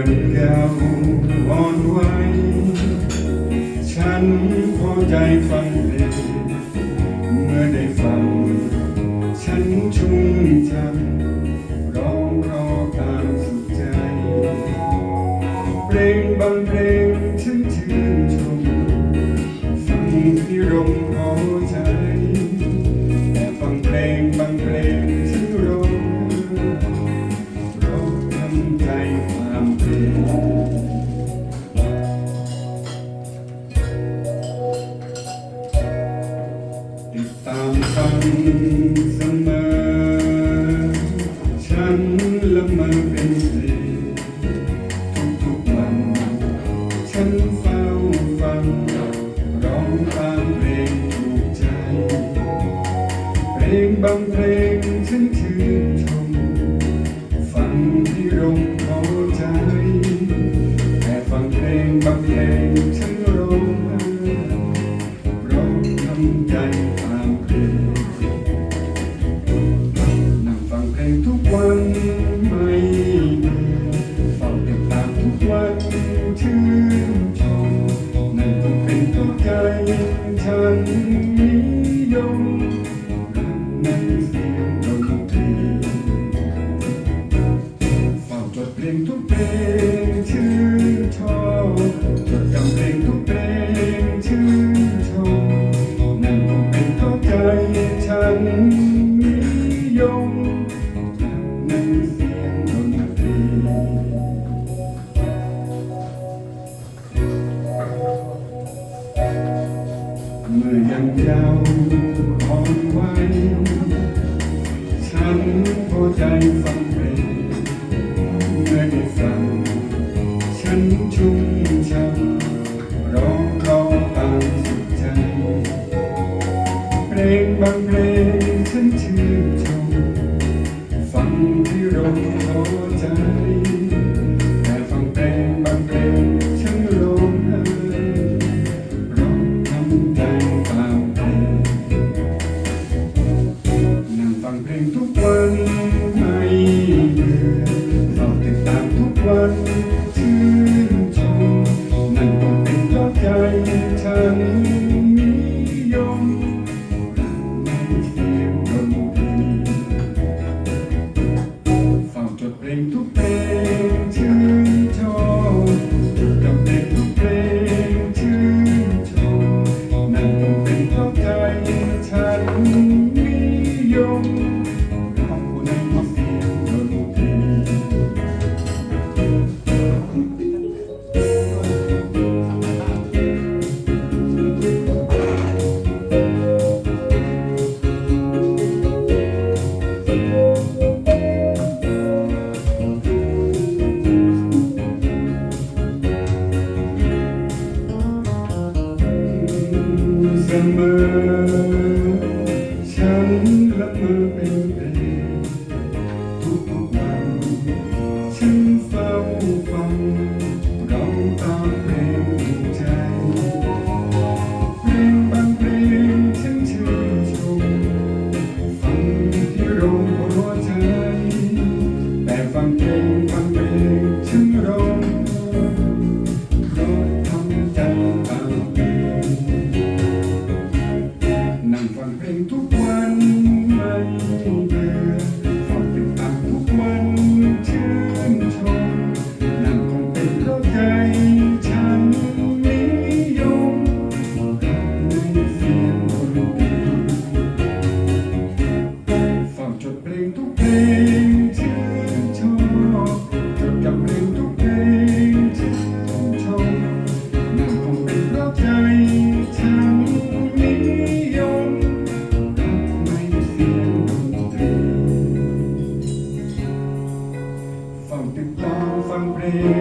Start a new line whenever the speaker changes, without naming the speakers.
ับเยาอ่อนไหวฉันพอใจฟังเพลงเมื่อได้ฟัง ฉันชุ่มใจร้องรอตามสุขใจเพลงบางเพลง ติดตามฟังเสมอฉันละเมอเป็นสื่อทุกๆวัน ฉันเฝ้าฟัง ร้องตามเพลงถูใจ เพลงบางเพลงฉันชื่นชม ฟังที่โรง ใหญ่ทางเพลงนั่งฟังเพลงทุกวันไม่เบื่อเฝ้าติดตามทุกวันชื่นชมนั่นก็เป็นทุกใจฉันนิยมรักในเสียง ยจ้าอ่อนไหวฉันพอใจฟังเพลงเมื่อได้ฟังฉันชุ่ม ฉันรับมือเป็น Amen.